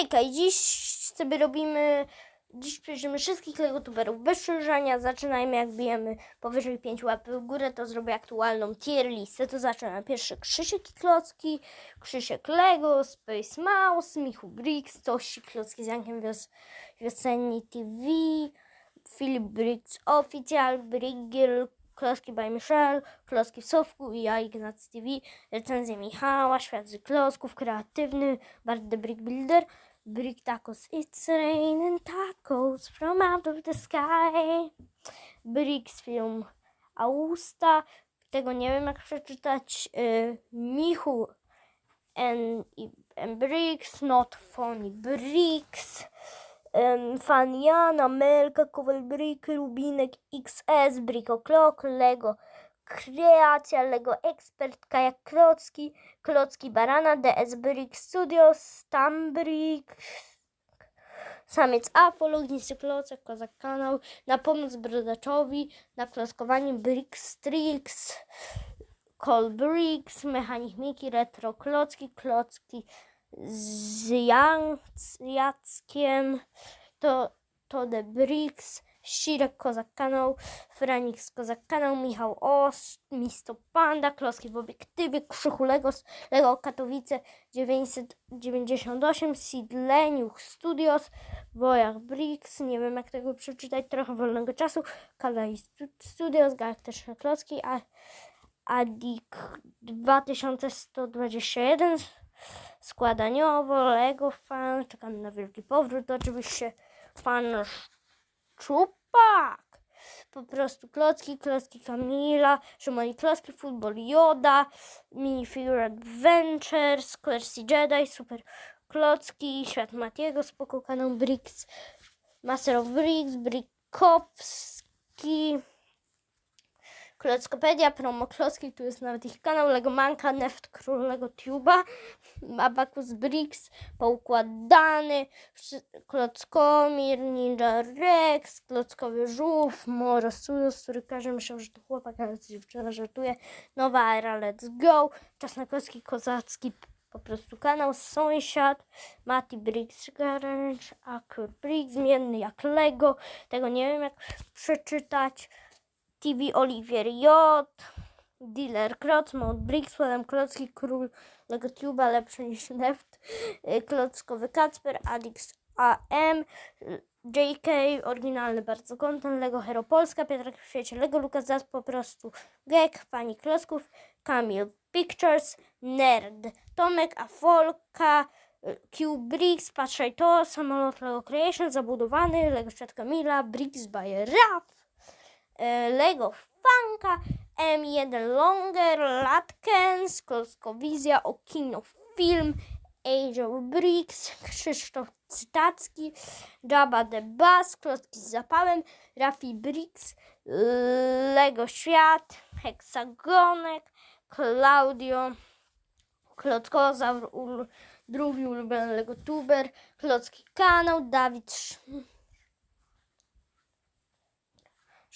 Hejka, dziś sobie robimy, dziś przejrzymy wszystkich legotuberów bez przedłużania. Zaczynajmy jak bijemy powyżej 5 łap w górę, to zrobię aktualną tier listę. To zaczynamy pierwszy Krzysiek i Klocki, Krzysiek Lego, Space Mouse, Michu Briggs, Tości Klocki z Jankiem Wios Wiosenni TV, Filip Briggs Official, Briggiel, Klocki by Michelle, Klocki w Sofku i ja, Ignac TV, recenzja Michała, Świat z Klocków, Kreatywny, Bart the Brick Builder, Brick Tacos, It's raining tacos from out of the sky, Bricks film. Austa, tego nie wiem jak przeczytać, y, Michu and, and Bricks, Not Funny. Bricks, um, Faniana, Melka, Kowal Brick, Rubinek, XS, Brick O'Clock, Lego Kreacja, Lego Ekspertka, jak Klocki, Klocki Barana, DS Brick Studios, Stam Brick, Samiec Afol, Ognisty Klocek, Kozak Kanał, na pomoc Brodaczowi, na kloskowanie Brick Strix, Call Bricks, Mechanik Miki, Retro Klocki, Klocki z Jac- Jackiem, to, to The Bricks, Sirek Kozak Kanał, Franix Kozak Kanał, Michał Os, Misto Panda, Klocki w obiektywie, Krzychu Legos, Lego Katowice 998, Sidleniuch Studios, Wojach Bricks, nie wiem jak tego przeczytać, trochę wolnego czasu, Kalai Stu- Studios, Galaktyczne Klocki, a Adik 2121 składaniowo, Lego fan, czekamy na wielki powrót, oczywiście pan Szczupak, po prostu klocki, klocki Kamila, Szymoni klocki, Football Yoda, Minifigure Adventures, Classy Jedi, Super klocki, Świat Matiego, spoko kanał Bricks, Master of Bricks, Brickowski, Klockopedia, Promo Klocki, tu jest nawet ich kanał, Lego Manka, Neft Król Lego Tuba, Abacus Bricks, Poukładany, Klockomir, Ninja Rex, Klockowy Żółw, Moro Studios, który każdy myślał, że to chłopak, ale dziewczyna żartuje, Nowa Era, Let's Go, Czas na Klocki Kozacki, po prostu kanał, Sąsiad, Mati Bricks Garage, Akur zmienny jak Lego, tego nie wiem jak przeczytać, TV Olivier J, Dealer Kloc, Mount Bricks, Ładem Klocki, Król Lego Tuba, lepszy niż Neft, y, Klockowy Kacper, Adix AM, y, JK, oryginalny bardzo content, Lego Hero Polska, Piotrek w świecie, Lego Lukas Zas, po prostu Gek, Pani Klocków, Kamil Pictures, Nerd, Tomek, Afolka, y, Q Bricks, patrzaj to, samolot Lego Creation, zabudowany, Lego Świat Kamila, Bricks by Raf, Lego Funka, M1 Longer, Latkens, Kloskowizja, Okino Film, Age of Bricks, Krzysztof Cytacki, Jabba the Bass, Klocki z zapałem, Rafi Bricks, Lego Świat, Heksagonek, Claudio, Klockozaur, ul, drugi ulubiony Lego Tuber, Klocki Kanał, Dawid Sz-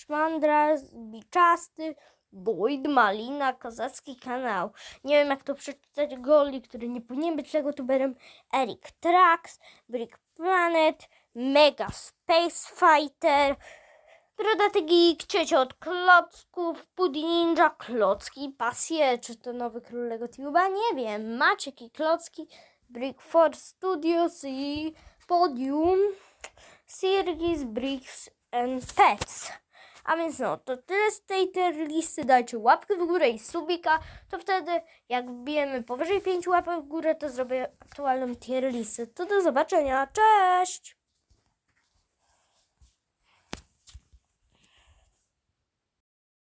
Szmandra, Biczasty, Boyd, Malina, Kozacki kanał. Nie wiem jak to przeczytać. Goli, który nie powinien być tego tuberem. Eric Trax, Brick Planet, Mega Space Fighter, Brodaty Geek, Ciecio od Klocków, Pudi Ninja, Klocki, Pasje, czy to nowy król Lego Tuba? Nie wiem. Maciek i Klocki, Brick Force Studios i Podium, Sirgis, Bricks and Pets. A więc no, to tyle z tej tier listy. Dajcie łapkę w górę i subika. To wtedy, jak wbijemy powyżej 5 łapek w górę, to zrobię aktualną tier listę. To do zobaczenia. Cześć!